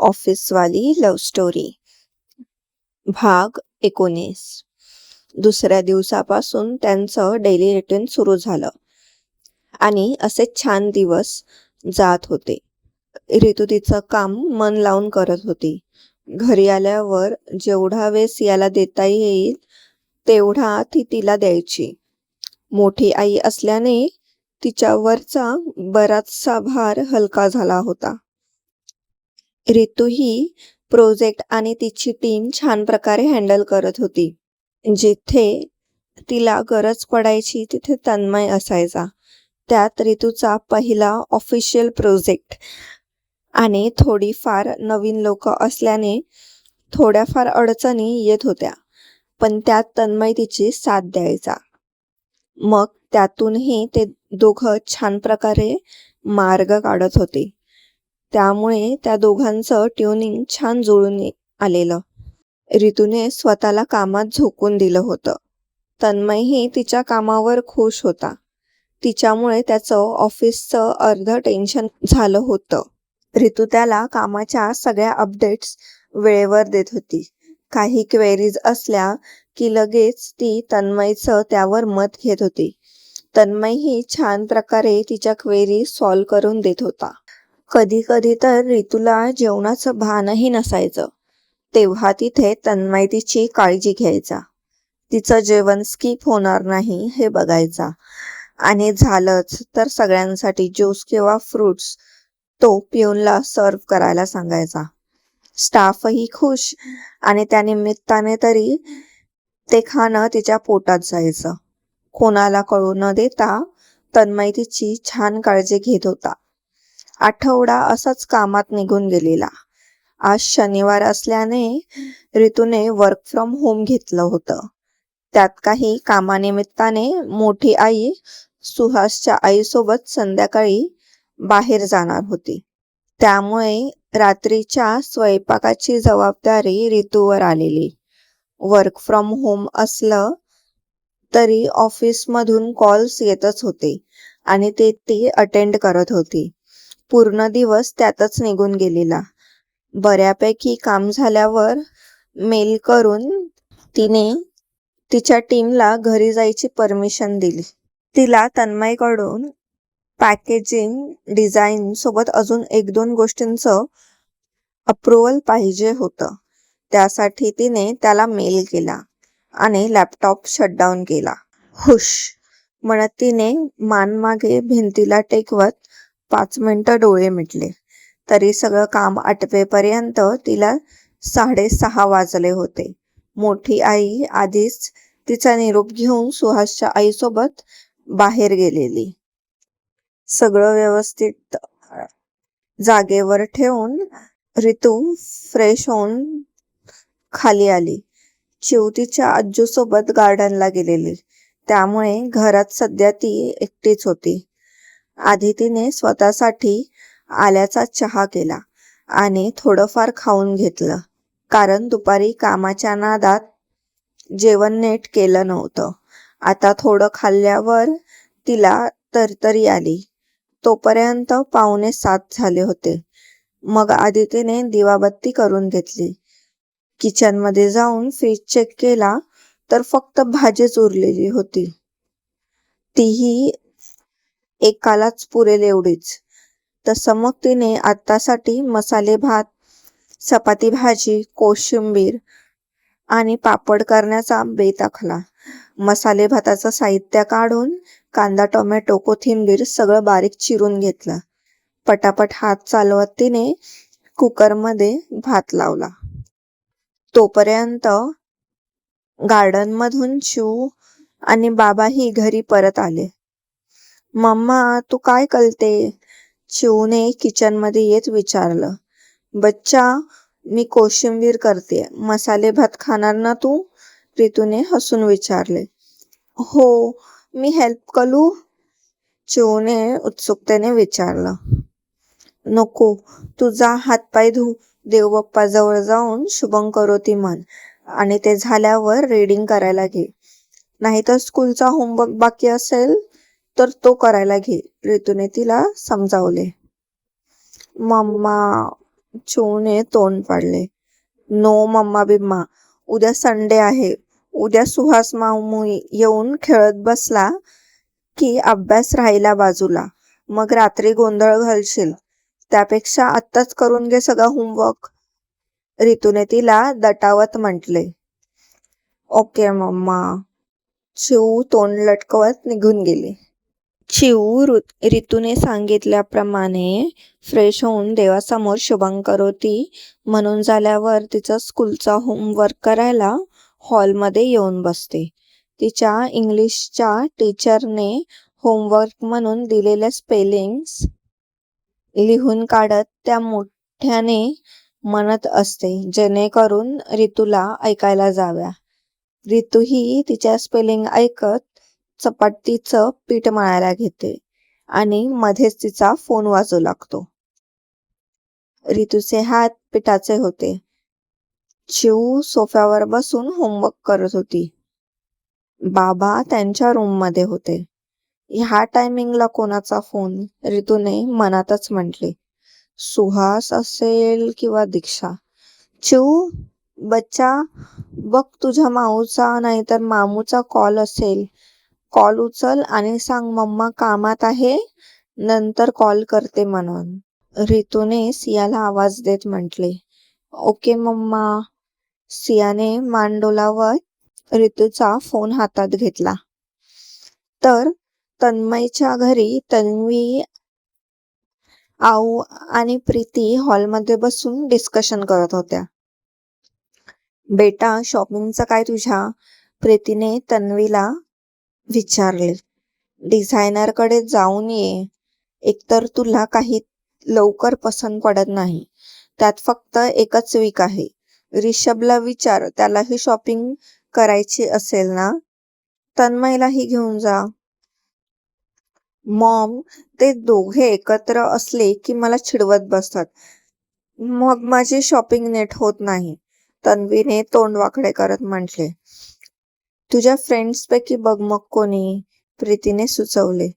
ऑफिसवाली love story. भाग एकोणीस. दुसऱ्या दिवसापासून त्यांचं डेली रुटीन सुरू झालं. आणि असे छान दिवस जात होते. ऋतू तिचं काम मन लावून करत होती. घरी आल्यावर जेवढा वेस याला देता येईल तेवढा ती तिला द्यायची. मोठी आई असल्याने तिच्यावरचा बराचसा भार हलका झाला होता. ऋतू ही प्रोजेक्ट आणि तिची टीम छान प्रकारे हँडल करत होती. जिथे तिला गरज पडायची तिथे तन्मय असायचा. त्यात ऋतूचा पहिला ऑफिशियल प्रोजेक्ट आणि थोडीफार नवीन लोक असल्याने थोड्याफार अडचणी येत होत्या पण त्यात तन्मय तिची साथ द्यायचा. मग त्यातूनही ते दोघं छान प्रकारे मार्ग काढत होते. त्यामुळे त्या दोघांचं ट्युनिंग छान जुळून आलेलं. ऋतूने स्वतःला कामात झोकून दिलं होतं. तन्मयही तिच्या कामावर खुश होता. तिच्यामुळे त्याचं ऑफिसचं अर्ध टेन्शन झालं होतं. ऋतू त्याला कामाच्या सगळ्या अपडेट्स वेळेवर देत होती. काही क्वेरीज असल्या की लगेच ती तन्मयचं त्यावर मत घेत होती. तन्मयही छान प्रकारे तिच्या क्वेरी सॉल्व करून देत होता. कधी कधी तर ऋतूला जेवणाचं भानही नसायचं. तेव्हा तिथे तन्मय तिची काळजी घ्यायचा. तिचं जेवण स्किप होणार नाही हे बघायचा. आणि झालंच तर सगळ्यांसाठी ज्यूस किंवा फ्रुट्स तो पिऊनला सर्व करायला सांगायचा. स्टाफही खुश आणि त्या निमित्ताने तरी ते खाणं तिच्या पोटात जायचं. कोणाला कळू न देता तन्मय तिची छान काळजी घेत होता. आठवडा असाच कामात निघून गेलेला. आज शनिवार असल्याने ऋतूने वर्क फ्रॉम होम घेतलं होतं. त्यात काही कामानिमित्ताने मोठी आई सुहासच्या आईसोबत संध्याकाळी बाहेर जाणार होती. त्यामुळे रात्रीच्या स्वयंपाकाची जबाबदारी ऋतूवर आलेली. वर्क फ्रॉम होम असलं तरी ऑफिसमधून कॉल्स येतच होते आणि ते ती अटेंड करत होती. पूर्ण दिवस त्यातच निघून गेलेला. बऱ्यापैकी काम झाल्यावर मेल करून तिने तिच्या टीमला घरी जायची परमिशन दिली. तिला तन्मयकडून पॅकेजिंग डिझाईन सोबत अजून एक दोन गोष्टींचं अप्रुव्हल पाहिजे होतं. त्यासाठी तिने त्याला मेल केला आणि लॅपटॉप शटडाऊन केला. हुश! म्हणत तिने मान मागे भिंतीला टेकवत पाच मिनटं डोळे मिटले. तरी सगळं काम आटपेपर्यंत तिला साडेसहा वाजले होते. मोठी आई आधीच तिचा निरोप घेऊन सुहासच्या आईसोबत बाहेर गेलेली. सगळं व्यवस्थित जागेवर ठेवून ऋतू फ्रेश होऊन खाली आली. चिवतीच्या आजूसोबत गार्डनला गेलेली. त्यामुळे घरात सध्या ती एकटीच होती. आधी तिने स्वतःसाठी आल्याचा चहा केला आणि थोडंफार खाऊन घेतलं. कारण दुपारी कामाच्या नादात जेवण नीट केलं नव्हतं. आता थोडं खाल्ल्यावर तिला तरतरी आली. तोपर्यंत पाहुणे सात झाले होते. मग आदितीने दिवाबत्ती करून घेतली. किचनमध्ये जाऊन फ्रीज चेक केला तर फक्त भाजीच उरलेली होती. तीही एकालाच पुरेल एवढीच. तसं मग तिने आत्तासाठी मसाले भात चपाती भाजी कोशिंबीर आणि पापड करण्याचा बेत आखला. मसाले भाताचं साहित्य काढून कांदा टोमॅटो कोथिंबीर सगळं बारीक चिरून घेतलं. पटापट हात चालवत तिने कुकरमध्ये भात लावला. तोपर्यंत गार्डन मधून शिव आणि बाबाही घरी परत आले. मम्मा तू काय कलते चिवने किचनमध्ये येत विचारलं. बच्चा मी कोशिंबीर करते. मसाले भात खाणार ना तू? ऋतूने हसून विचारले. हो मी हेल्प करू? चिवने उत्सुकतेने विचारलं. नको तुझा हातपाय धू. देवबाप्पा जवळ जाऊन शुभम करोती मन आणि ते झाल्यावर रीडिंग करायला घे. नाहीतर स्कूलचा होमवर्क बाकी असेल तर तो करायला घे. रितूने तिला समजावले. मम्मा चूने तोंड पाडले. नो मम्मा बिम्मा उद्या संडे आहे. उद्या सुहास मामू येऊन खेळत बसला की अभ्यास राहिला बाजूला. मग रात्री गोंधळ घालशील. त्यापेक्षा आत्ताच करून घे सगळा होमवर्क रितूने तिला दटावत म्हटले. Okay mamma. चिऊ तोंड लटकवत निघून गेली. चिऊ ऋ- रितूने सांगितल्याप्रमाणे फ्रेश होऊन देवासमोर शुभंकरोती म्हणून झाल्यावर तिचा स्कूलचा होमवर्क करायला हॉलमध्ये येऊन बसते. तिच्या इंग्लिशच्या टीचरने होमवर्क म्हणून दिलेल्या स्पेलिंग्स लिहून काढत त्या मोठ्याने म्हणत असते जेणेकरून ऋतूला ऐकायला जाव्या. रितूही तिच्या स्पेलिंग ऐकत चपातीचं पीठ मळायला घेते आणि मध्येच तिचा फोन वाजू लागतो. रितूचे हात पिठाचे होते. चिऊ सोफ्यावर बसून होमवर्क करत होती. बाबा त्यांच्या रूममध्ये होते. ह्या टायमिंगला कोणाचा फोन रितूने मनातच म्हटले. सुहास असेल किंवा दीक्षा. चिऊ बच्चा बघ तुझ्या माऊचा नाहीतर मामूचा कॉल असेल. कॉल उचल आणि सांग मम्मा कामात आहे नंतर कॉल करते म्हणून. रितूने सियाला आवाज देत म्हटले. Okay mamma. सियाने मान डोलावत रितूचा फोन हातात घेतला. तर तन्मयच्या घरी तन्वी आऊ आणि प्रीती हॉलमध्ये बसून डिस्कशन करत होत्या. बेटा शॉपिंगचं काय तुझ्या? प्रीतीने तन्वीला विचारले डिझायनरकडे जाऊन ये. एकतर तुला काही लवकर पसंत पडत नाही. त्यात फक्त एकच वीक आहे. रिषभला विचार त्यालाही शॉपिंग करायची असेल ना? तन्मयलाही घेऊन जा. मॉम ते दोघे एकत्र असले की मला चिडवत बसतात. मग माझी शॉपिंग नेट होत नाही तन्वीने तोंड वाकडे करत म्हटले. तुझ्या फ्रेंड्स पैकी बघ मग कोणी प्रीतीने सुचवले.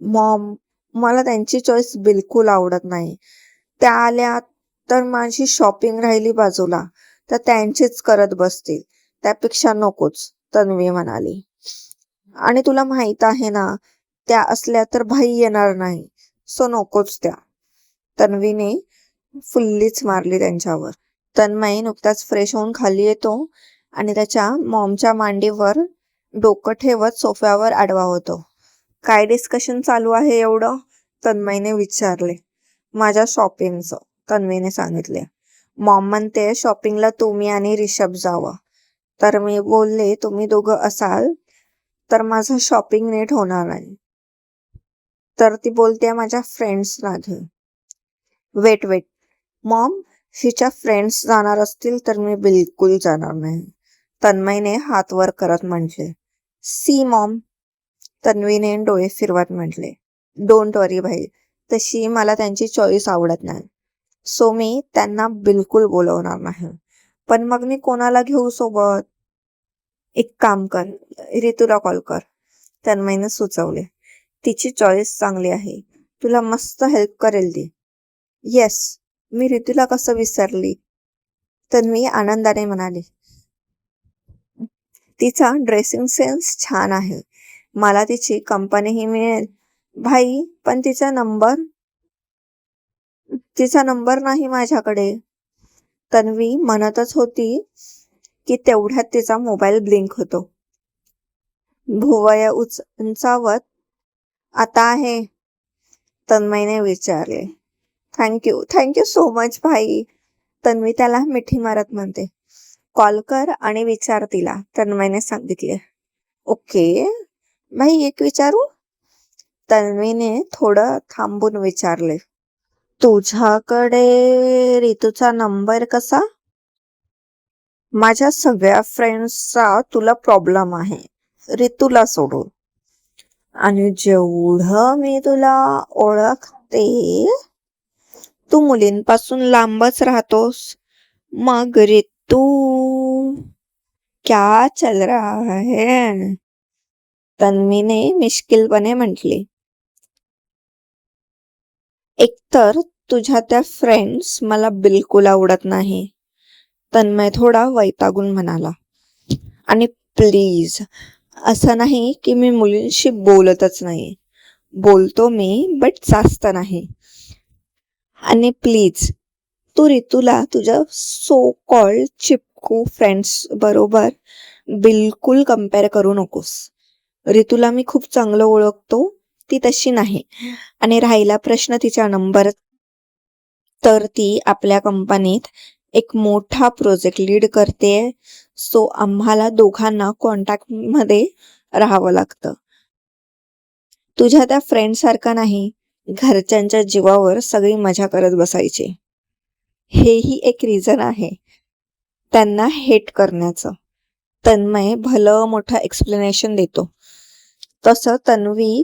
मॉम मला त्यांची चॉईस बिलकुल आवडत नाही. त्या आल्या तर माझी शॉपिंग राहिली बाजूला तर त्यांचीच करत बसतील. त्यापेक्षा नकोच तन्वी म्हणाली. आणि तुला माहीत आहे ना त्या असल्या तर भाई येणार नाही सो नकोच त्या. तन्वीने फुल्लीच मारली त्यांच्यावर. तन्मय नुकताच फ्रेश होऊन खाली येतो आणि त्याच्या मॉमच्या मांडीवर डोकं ठेवत सोफ्यावर आडवा होतो. काय डिस्कशन चालू आहे एवढं? तन्मयने विचारले. माझ्या शॉपिंगचं तन्वीने सांगितले. मॉम म्हणते शॉपिंगला तुम्ही आणि रिषभ जावं. तर मी बोलले तुम्ही दोघं असाल तर माझं शॉपिंग नीट होणार नाही. तर ती बोलते माझ्या फ्रेंड्सना घे वेट वेट मॉम हिच्या फ्रेंड्स जाणार असतील तर मी बिलकुल जाणार नाही. तन्मयने हात वर करत म्हटले सी मॉम. तन्वीने डोळे फिरवत म्हटले डोंट वरी भाई तशी मला त्यांची चॉईस आवडत नाही. सो मी त्यांना बिलकुल बोलवणार नाही. पण मग मी कोणाला घेऊ सोबत? एक काम कर रितूला कॉल कर. तन्मयने सुचवले तिची चॉईस चांगली आहे. तुला मस्त हेल्प करेल ती. येस मी ऋतूला कसं विसरली? तन्वी आनंदाने म्हणाली तिचा ड्रेसिंग सेन्स छान आहे. मला तिची कंपनीही मिळेल. भाई पण तिचा नंबर तिचा नंबर नाही माझ्याकडे. तन्वी म्हणतच होती की तेवढ्यात तिचा मोबाईल ब्लिंक होतो. भुवया उच उंचावत आता आहे तन्मयने विचारले. थँक्यू थँक्यू सो मच भाई तन्वी त्याला मिठी मारत म्हणते. कॉल कर आणि विचार तिला. तन्मयने सांगितले. ओके. भाई एक विचारू? तन्वीने थोडं थांबून विचारले. तुझ्याकडे रितूचा नंबर कसा? माझ्या सगळ्या फ्रेंड्सचा तुला प्रॉब्लेम आहे. रितूला सोडून आणि जेवढं मी तुला ओळखते तू मुलींपासून लांबच राहतोस. मग तू क्या चल रहा है? तन्वीने मिश्किलपणे म्हटले. एकतर तुझ्या त्या फ्रेंड्स मला बिलकुल आवडत नाही. तन्मय थोडा वैतागून म्हणाला. आणि प्लीज असं नाही की मी मुलींशी बोलतच नाही. बोलतो मी बट जास्त नाही. आणि प्लीज तू रितूला तुझ्या सो कॉल्ड चिपकू फ्रेंड्स बरोबर बिलकुल कंपेअर करू नकोस. रितूला मी खूप चांगलं ओळखतो ती तशी नाही. आणि राहिला प्रश्न तिच्या नंबर तर ती आपल्या कंपनीत एक मोठा प्रोजेक्ट लीड करते सो आम्हाला दोघांना कॉन्टॅक्टमध्ये राहावं लागतं. तुझ्या त्या फ्रेंड सारखा नाही घरच्यांच्या जीवावर सगळी मजा करत बसायची. हेही एक रिझन आहे. त्यांना हेट करण्याचं. तन्मय भलं मोठं एक्सप्लेनेशन देतो. तसं तन्वी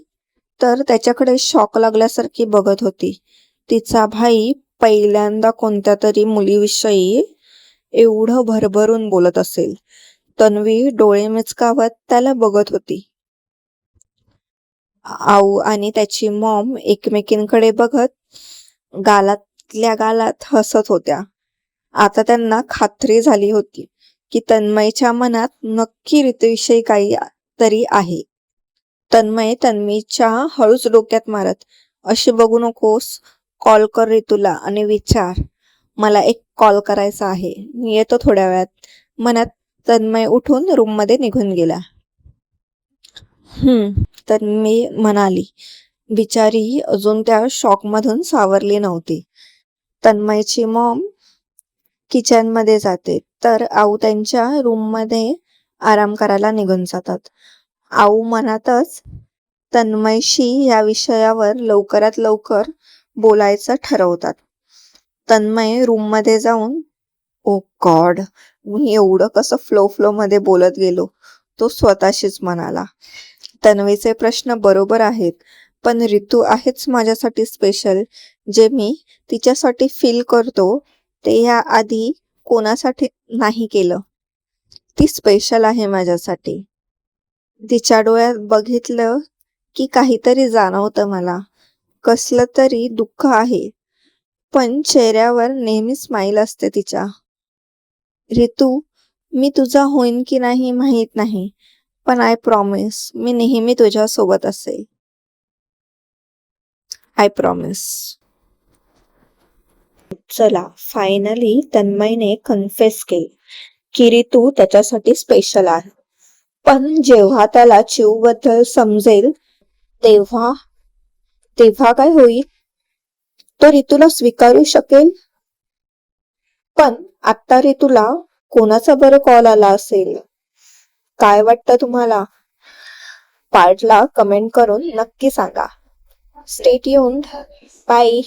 तर त्याच्याकडे शॉक लागल्यासारखी बघत होती. तिचा भाई पहिल्यांदा कोणत्या तरी मुलीविषयी एवढं भरभरून बोलत असेल. तन्वी डोळे मिचकावत त्याला बघत होती. आऊ आणि त्याची मॉम एकमेकींकडे बघत गालात गालातल्या गालात हसत होत्या. आता त्यांना खात्री झाली होती की तन्मयच्या मनात नक्की रीतीविषयी काही तरी आहे. तन्मय तन्मीच्या हळूच डोक्यात मारत अशी बघू नकोस कॉल कर रे तुला आणि विचार. मला एक कॉल करायचा आहे. मी येतो थोड्या वेळात. मनात तन्मय उठून रूममध्ये निघून गेला. हम्म तन्वी म्हणाली. बिचारी अजून त्या शॉक मधून सावरली नव्हती. तन्मयची मॉम किचनमध्ये जाते. तर आऊ त्यांच्या रूममध्ये आराम करायला निघून जातात. आऊ मनातच तन्मयशी या विषयावर लवकरात लवकर बोलायचं ठरवतात. तन्मय रूममध्ये जाऊन ओ गॉड मी एवढं कसं फ्लो फ्लो मध्ये बोलत गेलो. तो स्वतःशीच म्हणाला तन्वीचे प्रश्न बरोबर आहेत पण ऋतू आहेच माझ्यासाठी स्पेशल जे मी तिच्यासाठी फील करतो ते ह्या आधी कोणासाठी नाही केलं. ती स्पेशल आहे माझ्यासाठी. तिच्या डोळ्यात बघितलं की काहीतरी जाणवतं मला. कसलं तरी दुःख आहे. पण चेहऱ्यावर नेहमी स्माईल असते तिच्या. ऋतू मी तुझा होईन की नाही माहीत नाही पण आय प्रॉमिस मी नेहमी तुझ्या सोबत असेल. आय प्रॉमिस चला फायनली तन्मयने कन्फेस केली. की ऋतू त्याच्यासाठी स्पेशल आहे. पण जेव्हा त्याला चिवबद्दल समजेल तेव्हा तेव्हा काय होईल? तो ऋतूला स्वीकारू शकेल? पण आता ऋतूला कोणाचा बरं कॉल आला असेल? काय वाटतं तुम्हाला? पार्टला कमेंट करून नक्की सांगा. स्टेट येऊन बाय